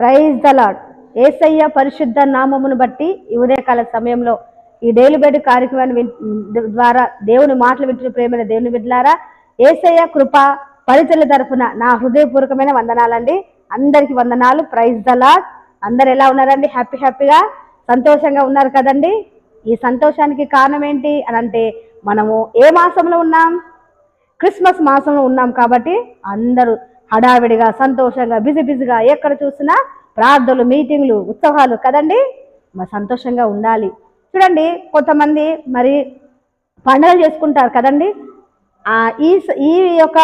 Praise the lord ఏసయ్య పరిశుద్ధ నామమును బట్టి ఈ ఉదయకాల సమయంలో ఈ డైలీ బెడ్ కార్యక్రమాన్ని ద్వారా దేవుని మాటలు వింటున్న ప్రేమైన దేవుని బిడ్డలారా ఏసయ్య కృప పరిచయ తరఫున నా హృదయపూర్వకమైన వందనాలండి. అందరికి వందనాలు. ప్రైజ్ ద లాడ్ అందరు ఎలా ఉన్నారండి? హ్యాపీ హ్యాపీగా? సంతోషంగా ఉన్నారు కదండి? ఈ సంతోషానికి కారణం ఏంటి అని అంటే మనము ఏ మాసంలో ఉన్నాం? క్రిస్మస్ మాసంలో ఉన్నాం కాబట్టి అందరూ హడావిడిగా సంతోషంగా బిజీ బిజీగా ఎక్కడ చూసినా ప్రార్థనలు మీటింగ్లు ఉత్సవాలు కదండి? మరి సంతోషంగా ఉండాలి. చూడండి కొంతమంది మరి పండుగలు చేసుకుంటారు కదండి? ఈ ఈ యొక్క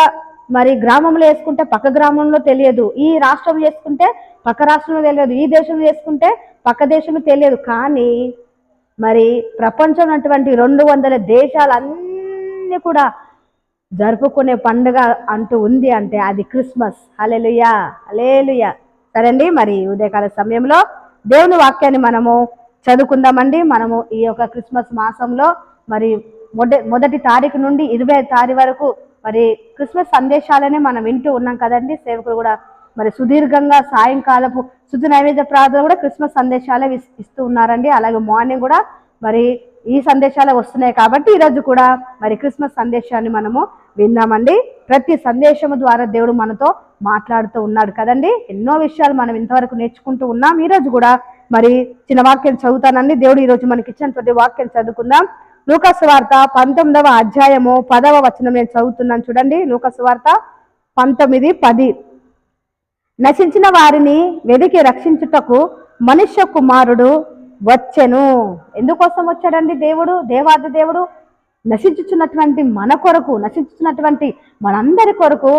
మరి గ్రామంలో వేసుకుంటే పక్క గ్రామంలో తెలియదు. ఈ రాష్ట్రం చేసుకుంటే పక్క రాష్ట్రంలో తెలియదు. ఈ దేశంలో చేసుకుంటే పక్క దేశంలో తెలియదు. కానీ మరి ప్రపంచం ఉన్నటువంటి రెండు వందల దేశాలన్నీ కూడా జరుపుకునే పండుగ అంటూ ఉంది అంటే అది క్రిస్మస్. హలెలుయా హలేలుయా సరే అండి మరి ఉదయకాల సమయంలో దేవుని వాక్యాన్ని మనము చదువుకుందామండి. మనము ఈ యొక్క క్రిస్మస్ మాసంలో మరి మొద మొదటి తారీఖు నుండి ఇరవై తారీఖు వరకు మరి క్రిస్మస్ సందేశాలనే మనం వింటూ ఉన్నాం కదండి. సేవకులు కూడా మరి సుదీర్ఘంగా సాయంకాలపు శుద్ధి నైవేద్య ప్రార్థన కూడా క్రిస్మస్ సందేశాలే ఇస్తూ ఉన్నారండి. అలాగే మార్నింగ్ కూడా మరి ఈ సందేశాలే వస్తున్నాయి కాబట్టి ఈరోజు కూడా మరి క్రిస్మస్ సందేశాన్ని మనము విందామండి ప్రతి సందేశము ద్వారా దేవుడు మనతో మాట్లాడుతూ ఉన్నాడు కదండి. ఎన్నో విషయాలు మనం ఇంతవరకు నేర్చుకుంటూ ఉన్నాం. ఈరోజు కూడా మరి చిన్న వాక్యం చదువుతానండి. దేవుడు ఈరోజు మనకి ఇచ్చినటువంటి వాక్యం చదువుకుందాం. లూకస్వార్త పంతొమ్మిదవ అధ్యాయము పదవ వచనం నేను చదువుతున్నాను చూడండి. లూకస్వార్త పంతొమ్మిది పది. నశించిన వారిని వెదికి రక్షించుటకు మనుష్య కుమారుడు వచ్చెను. ఎందుకోసం వచ్చాడండి దేవుడు? దేవాది దేవుడు నశించుచున్నటువంటి మన కొరకు నశించుచున్నటువంటి మనందరి కొరకు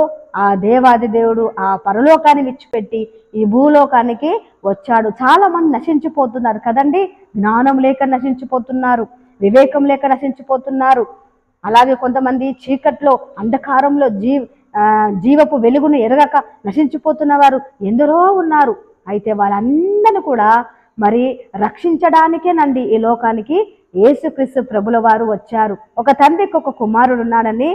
ఆ దేవాది దేవుడు ఆ పరలోకాన్ని విడిచిపెట్టి ఈ భూలోకానికి వచ్చాడు. చాలా మంది నశించిపోతున్నారు కదండి. జ్ఞానం లేక నశించిపోతున్నారు వివేకం లేక నశించిపోతున్నారు. అలాగే కొంతమంది చీకట్లో అంధకారంలో జీ జీవపు వెలుగును ఎరగక నశించిపోతున్న వారు ఎందరో ఉన్నారు. అయితే వాళ్ళందరిని కూడా మరి రక్షించడానికేనండి ఈ లోకానికి. యేసుక్రీస్తు ప్రభుల వారు వచ్చారు. ఒక తండ్రికి ఒక కుమారుడు ఉన్నాడని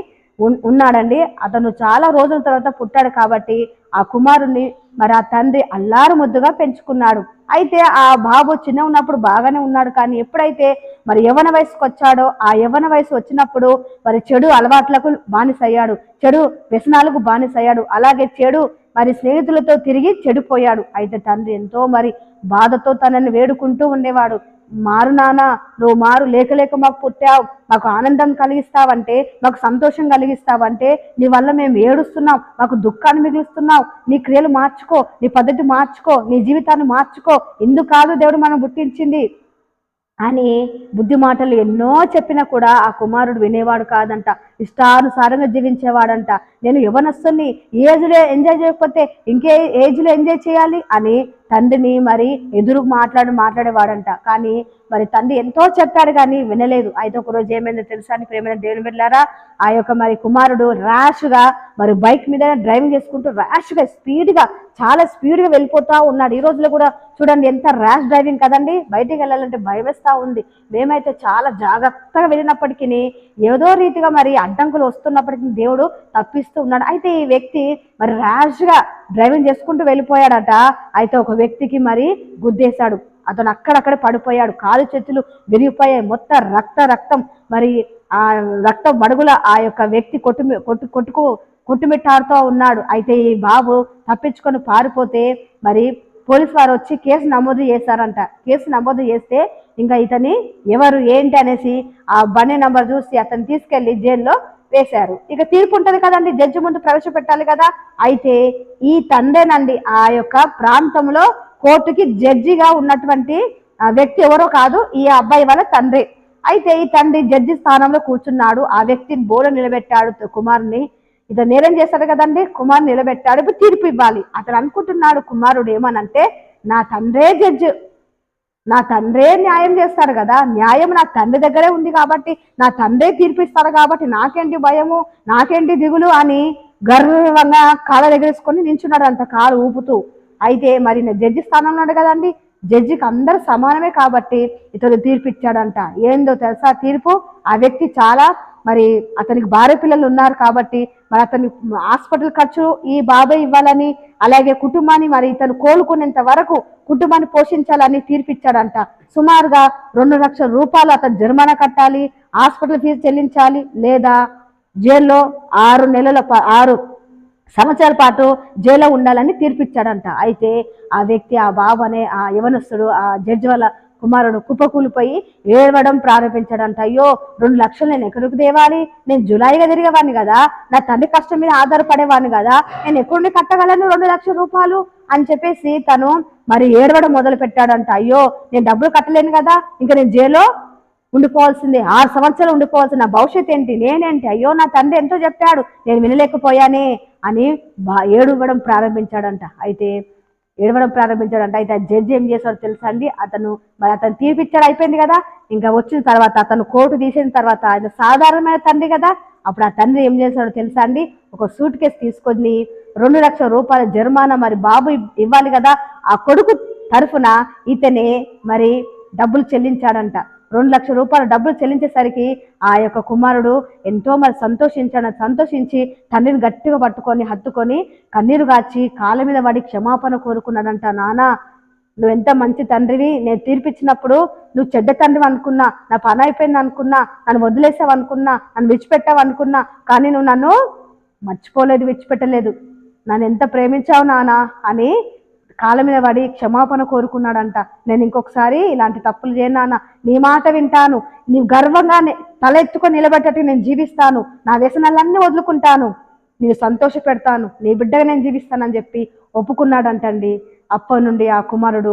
ఉన్నాడండి. అతను చాలా రోజుల తర్వాత పుట్టాడు కాబట్టి ఆ కుమారుణ్ణి మరి ఆ తండ్రి అల్లారు ముద్దుగా పెంచుకున్నాడు. అయితే ఆ బాబు చిన్న ఉన్నప్పుడు బాగానే ఉన్నాడు కానీ ఎప్పుడైతే మరి యవన వయసుకు వచ్చాడో ఆ యవన వయసు వచ్చినప్పుడు మరి చెడు అలవాట్లకు బానిసయ్యాడు. చెడు వ్యసనాలకు బానిసయ్యాడు. అలాగే చెడు మరి స్నేహితులతో తిరిగి చెడిపోయాడు. అయితే తండ్రి ఎంతో మరి బాధతో తనని వేడుకుంటూ ఉండేవాడు. మారు నానా నువ్వు మారు లేక లేక మాకు పుట్టావు మాకు ఆనందం కలిగిస్తావంటే మాకు సంతోషం కలిగిస్తావంటే నీ వల్ల మేము ఏడుస్తున్నాం మాకు దుఃఖాన్ని మిగులుస్తున్నావు నీ క్రియలు మార్చుకో నీ పద్ధతి మార్చుకో నీ జీవితాన్ని మార్చుకో. ఎందుకు కాదు దేవుడు మనం పుట్టించింది. అని బుద్ధి మాటలు ఎన్నో చెప్పినా కూడా ఆ కుమారుడు వినేవాడు కాదంట. ఇష్టానుసారంగా జీవించేవాడంట. నేను యువనస్తుని ఈ ఏజ్లో ఎంజాయ్ చేయకపోతే ఇంకే ఏజ్లో ఎంజాయ్ చేయాలి అని తండ్రిని మరి ఎదురు మాట్లాడి మాట్లాడేవాడంట. కానీ మరి తండ్రి ఎంతో చెప్పాడు కానీ వినలేదు. అయితే ఒక రోజు ఏమైందో తెలుసా అని ప్రేమైన దేవుని వెళ్ళారా ఆ యొక్క మరి కుమారుడు ర్యాష్గా మరి బైక్ మీద డ్రైవింగ్ చేసుకుంటూ ర్యాష్గా స్పీడ్గా చాలా స్పీడ్గా వెళ్ళిపోతా ఉన్నాడు. ఈ రోజులో కూడా చూడండి ఎంత ర్యాష్ డ్రైవింగ్ కదండి? బయటికి వెళ్ళాలంటే భయమేస్తా ఉంది. మేమైతే చాలా జాగ్రత్తగా వెళ్ళినప్పటికీ ఏదో రీతిగా మరి అడ్డంకులు వస్తున్నప్పటికీ దేవుడు తప్పిస్తూ ఉన్నాడు. అయితే ఈ వ్యక్తి మరి ర్యాష్గా డ్రైవింగ్ చేసుకుంటూ వెళ్ళిపోయాడట. అయితే ఒక వ్యక్తికి మరి గుద్దేశాడు. అతను అక్కడక్కడ పడిపోయాడు. కాలు చేతులు విరిగిపోయాయి. మొత్తం రక్త రక్తం మరి ఆ రక్తం మడుగుల ఆ యొక్క వ్యక్తి కొట్టు కొట్టు కొట్టుకు కొట్టుమిట్టాడుతూ ఉన్నాడు. అయితే ఈ బాబు తప్పించుకొని పారిపోతే మరి పోలీస్ వారు వచ్చి కేసు నమోదు చేశారంట. కేసు నమోదు చేస్తే ఇంకా ఇతని ఎవరు ఏంటి అనేసి ఆ బండి నంబర్ చూసి అతను తీసుకెళ్ళి జైల్లో వేశారు. ఇక తీర్పు ఉంటుంది కదండి. జడ్జి ముందు ప్రవేశపెట్టాలి కదా. అయితే ఈ తండ్రేనండి ఆ యొక్క ప్రాంతంలో కోర్టుకి జడ్జిగా ఉన్నటువంటి వ్యక్తి ఎవరో కాదు ఈ అబ్బాయి వాళ్ళ తండ్రి. అయితే ఈ తండ్రి జడ్జి స్థానంలో కూర్చున్నాడు. ఆ వ్యక్తిని బోర్డు నిలబెట్టాడు కుమార్ని కుమారుని ఇతను నేరం చేశాడు కదండి కుమార్ నిలబెట్టాడు ఇప్పుడు తీర్పు ఇవ్వాలి. అతను అనుకుంటున్నాడు కుమారుడు ఏమనంటే నా తండ్రే జడ్జి. నా తండ్రే న్యాయం చేస్తాడు కదా. న్యాయం నా తండ్రి దగ్గరే ఉంది కాబట్టి నా తండ్రే తీర్పిస్తాడు కాబట్టి నాకేంటి భయము నాకేంటి దిగులు అని గర్వంగా కాళ్ళ దగ్గరేసుకొని నించున్నాడు అంత కాలు ఊపుతూ. అయితే మరి జడ్జి స్థానంలో ఉండే కదండి. జడ్జికి అందరు సమానమే కాబట్టి ఇతడు తీర్పు ఇచ్చాడంట. ఏందో తెలుసా తీర్పు? ఆ వ్యక్తి చాలా మరి అతనికి భార్య పిల్లలు ఉన్నారు కాబట్టి మరి అతని హాస్పిటల్ ఖర్చు ఈ బాబాయ్ ఇవ్వాలని అలాగే కుటుంబాన్ని మరి ఇతను కోలుకునేంత వరకు కుటుంబాన్ని పోషించాలని తీర్పిచ్చాడంట సుమారుగా రెండు లక్షల రూపాయలు అతను జరిమానా కట్టాలి హాస్పిటల్ ఫీజు చెల్లించాలి లేదా జైల్లో ఆరు నెలల ప- ఆరు సంవత్సరాల పాటు జైల్లో ఉండాలని తీర్పిచ్చాడంట. అయితే ఆ వ్యక్తి ఆ బాబు అనే ఆ యవనస్తుడు ఆ జడ్జి వాళ్ళ కుమారుడు కుప్పకూలిపోయి ఏడవడం ప్రారంభించాడంట. అయ్యో రెండు లక్షలు నేను ఎక్కడికి తేవాలి? నేను జులైగా తిరిగేవాడిని కదా. నా తండ్రి కష్టం మీద ఆధారపడేవాడిని కదా. నేను ఎక్కడిని కట్టగలను రెండు లక్షల రూపాయలు? అని చెప్పేసి తను మరి ఏడవడం మొదలు పెట్టాడంట అయ్యో నేను డబ్బులు కట్టలేను కదా. ఇంకా నేను జైల్లో ఉండిపోవాల్సింది. ఆరు సంవత్సరాలు ఉండిపోవాల్సిన నా భవిష్యత్ ఏంటి? నేనేంటి? అయ్యో నా తండ్రి ఎంతో చెప్పాడు. నేను వినలేకపోయానే అని బా ఏడవడం ప్రారంభించాడంట. అయితే ఏడవడం ప్రారంభించాడంట. అయితే జడ్జి ఏం చేశాడో తెలుసా అండి? అతను మరి అతను తీర్పిచ్చాడు అయిపోయింది కదా? ఇంకా వచ్చిన తర్వాత అతను కోర్టు తీసిన తర్వాత ఆయన సాధారణమైన తండ్రి కదా? అప్పుడు ఆ తండ్రి ఏం చేశాడో తెలుసా అండి? ఒక సూట్ కేసు తీసుకొని రెండు లక్షల రూపాయల జరిమానా మరి బాబు ఇవ్వాలి కదా? ఆ కొడుకు తరఫున ఇతనే మరి డబ్బులు చెల్లించాడంట. రెండు లక్షల రూపాయల డబ్బులు చెల్లించేసరికి ఆ యొక్క కుమారుడు ఎంతో మరి సంతోషించాడు సంతోషించి తండ్రిని గట్టిగా పట్టుకొని హత్తుకొని కన్నీరు గాచి కాళ్ళ మీద పడి క్షమాపణ కోరుకున్నాడంట నానా నువ్వు ఎంత మంచి తండ్రివి నేను తీర్పిచ్చినప్పుడు నువ్వు చెడ్డ తండ్రి అనుకున్నా నా పని అయిపోయింది అనుకున్నా నన్ను వదిలేసావు అనుకున్నా నన్ను విడిచిపెట్టావు అనుకున్నా కానీ నువ్వు నన్ను మర్చిపోలేదు విడిచిపెట్టలేదు. నన్ను ఎంత ప్రేమించావు నానా అని కాళ్ళ మీద పడి క్షమాపణ కోరుకున్నాడంట. నేను ఇంకొకసారి ఇలాంటి తప్పులు చేయనా నీ మాట వింటాను. నీ గర్వంగానే తల ఎత్తుకొని నిలబెట్టట్టు నేను జీవిస్తాను. నా వ్యసనాలన్నీ వదులుకుంటాను. నేను సంతోష పెడతాను నీ బిడ్డగా నేను జీవిస్తానని చెప్పి ఒప్పుకున్నాడంటండి. అప్పటి నుండి ఆ కుమారుడు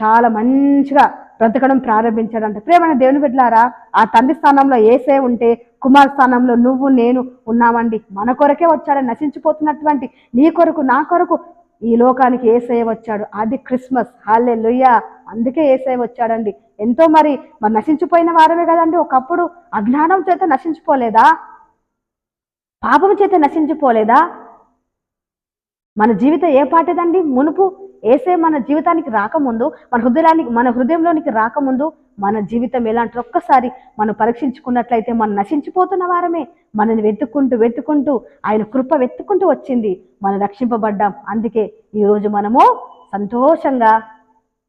చాలా మంచిగా బ్రతకడం ప్రారంభించాడంట. ప్రేమైన దేవుని బిడ్డలారా ఆ తండ్రి స్థానంలో ఏసే ఉంటే కుమార్ స్థానంలో నువ్వు నేను ఉన్నామండి. మన కొరకే వచ్చాడని నశించిపోతున్నటువంటి నీ కొరకు నా కొరకు ఈ లోకానికి ఏసయ్య వచ్చాడు. అది క్రిస్మస్. హాలే అందుకే ఏసయ్య వచ్చాడండి. ఎంతో మరి మరి నశించిపోయిన వారమే కదండి. ఒకప్పుడు అజ్ఞానం చేత నశించిపోలేదా? పాపం చేత నశించిపోలేదా? మన జీవితం ఏ పాటిదండి? మునుపు ఏసే మన జీవితానికి రాకముందు మన హృదయానికి మన హృదయంలోనికి రాకముందు మన జీవితం ఎలాంటి ఒక్కసారి మనం పరీక్షించుకున్నట్లయితే మనం నశించిపోతున్న వారమే. మనని వెతుక్కుంటూ వెతుక్కుంటూ ఆయన కృప వెతుక్కుంటూ వచ్చింది. మనం రక్షింపబడ్డాం. అందుకే ఈరోజు మనము సంతోషంగా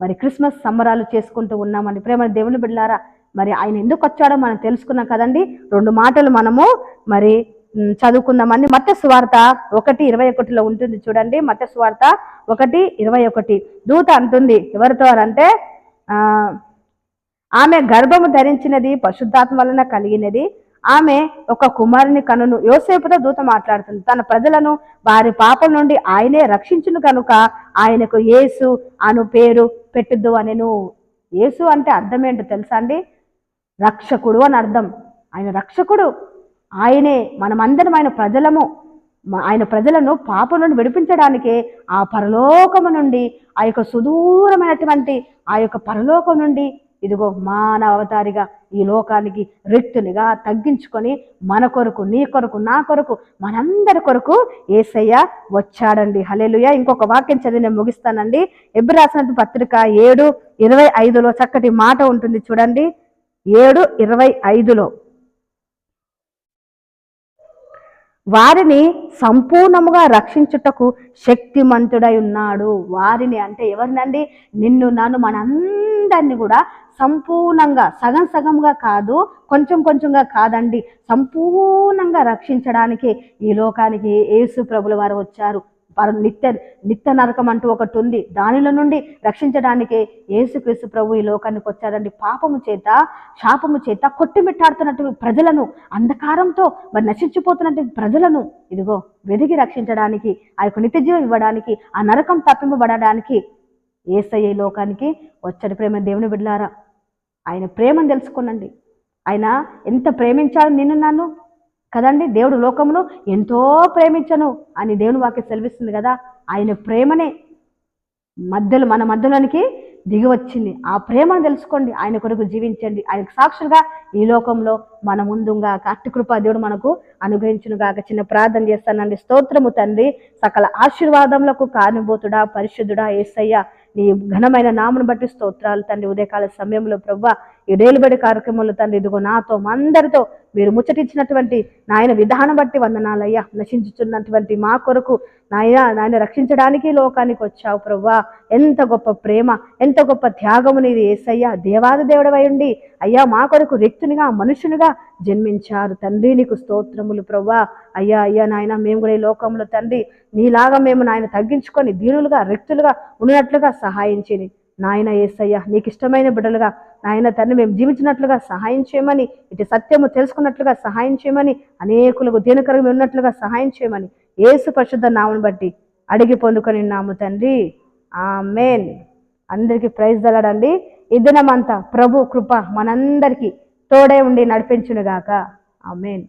మరి క్రిస్మస్ సంబరాలు చేసుకుంటూ ఉన్నామండి. ప్రేమ దేవుని బిడ్డారా మరి ఆయన ఎందుకు వచ్చాడో మనం తెలుసుకున్నాం కదండి. రెండు మాటలు మనము మరి మ్, చదువుకుందామండి మత్త సువార్త ఒకటి ఇరవై ఒకటిలో ఉంటుంది చూడండి. మత్య సువార్త ఒకటి ఇరవై ఒకటి. దూత అంటుంది ఎవరితో అంటే ఆమె గర్భము ధరించినది పశుద్ధాత్మ వలన కలిగినది. ఆమె ఒక కుమారుని కనును. యోసేపుతో దూత మాట్లాడుతుంది తన ప్రజలను వారి పాపం నుండి ఆయనే రక్షించును కనుక ఆయనకు యేసు అను పేరు పెట్టుద్దు అనెను. యేసు అంటే అర్థం ఏంటో తెలుసా అండి? రక్షకుడు అని అర్థం. ఆయన రక్షకుడు. ఆయనే మనమందరం ఆయన ప్రజలము. ఆయన ప్రజలను పాపం నుండి విడిపించడానికే ఆ పరలోకము నుండి ఆ యొక్క సుదూరమైనటువంటి ఆ యొక్క పరలోకం నుండి ఇదిగో మానవ అవతారిగా ఈ లోకానికి రిక్తునిగా తగ్గించుకొని మన కొరకు నీ కొరకు నా కొరకు మనందరి కొరకు ఏసయ్య వచ్చాడండి. హల్లెలూయా. ఇంకొక వాక్యం చదివి నేను ముగిస్తానండి. ఎబ్బు రాసినట్టు పత్రిక ఏడు ఇరవై ఐదులో చక్కటి మాట ఉంటుంది చూడండి. ఏడు ఇరవై ఐదులో. వారిని సంపూర్ణముగా రక్షించుటకు శక్తిమంతుడై ఉన్నాడు. వారిని అంటే ఎవరినండి? నిన్ను నన్ను మనందరినీ కూడా సంపూర్ణంగా సగం సగంగా కాదు కొంచెం కొంచెంగా కాదండి సంపూర్ణంగా రక్షించడానికి ఈ లోకానికి యేసు ప్రభుల వారు వచ్చారు. నిత్య నిత్య నరకం అంటూ ఒకటి ఉంది. దానిలో నుండి రక్షించడానికి యేసుక్రీస్తు ప్రభు ఈ లోకానికి వచ్చాడండి. పాపము చేత శాపము చేత కొట్టిమిట్టాడుతున్నట్టు ప్రజలను అంధకారంతో మరి నశించిపోతున్నట్టు ప్రజలను ఇదిగో వెదిగి రక్షించడానికి ఆ యొక్క నిత్య జీవం ఇవ్వడానికి ఆ నరకం తప్పింపబడడానికి ఏసయ్య ఈ లోకానికి వచ్చాడు. ప్రేమ దేవుని బిడ్డారా ఆయన ప్రేమను తెలుసుకునండి ఆయన ఎంత ప్రేమించాడు నిన్ను నన్ను? కదండి? దేవుడు లోకమును ఎంతో ప్రేమించను అని దేవుని వాక్య సెలవిస్తుంది కదా? ఆయన ప్రేమనే మధ్యలో మన మధ్యలోనికి దిగి వచ్చింది. ఆ ప్రేమను తెలుసుకోండి. ఆయన కొరకు జీవించండి. ఆయనకు సాక్షులుగా ఈ లోకంలో మన ముందుగా అట్టి కృప దేవుడు మనకు అనుగ్రహించునుగాక చిన్న ప్రార్థన చేస్తానండి. స్తోత్రము తండ్రి. సకల ఆశీర్వాదములకు కారణభూతుడా పరిశుద్ధుడా ఏసయ్య. నీ ఘనమైన నామను బట్టి స్తోత్రాలు తండ్రి. ఉదయకాల సమయంలో ప్రవ్వ ఈ రేలుబడి కార్యక్రమంలో తండ్రి ఇదిగో నాతో అందరితో మీరు ముచ్చటించినటువంటి నాయన విధానం బట్టి వందనాలయ్యా. నశించుతున్నటువంటి మా కొరకు నాయన నాయన రక్షించడానికి లోకానికి వచ్చావు ప్రవ్వా. ఎంత గొప్ప ప్రేమ ఎంత గొప్ప త్యాగము నీది ఏసయ్యా. దేవాది దేవుడవయండి అయ్యా మా కొరకు వ్యక్తునిగా మనుషునిగా జన్మించారు తండ్రి. నీకు స్తోత్రములు ప్రవ్వా. అయ్యా అయ్యా నాయన మేము కూడా ఈ లోకంలో తండ్రి. నీలాగా మేము నాయన తగ్గించుకొని దీనులుగా రిక్తులుగా ఉన్నట్లుగా సహాయం చేయని నాయన ఏసయ్య నీకు ఇష్టమైన బిడ్డలుగా నాయన తండ్రి మేము జీవించినట్లుగా సహాయం చేయమని ఇటు సత్యము తెలుసుకున్నట్లుగా సహాయం చేయమని అనేకులకు దీనకరంగా ఉన్నట్లుగా సహాయం చేయమని ఏసు పరిశుద్ధ నామను బట్టి అడిగి పొందుకొని నాము తండ్రి. ఆ మేన్ అందరికీ ప్రైజ్ తగడండి ఈ ప్రభు కృప మనందరికీ తోడే ఉండి నడిపించునుగాక. ఆ మేన్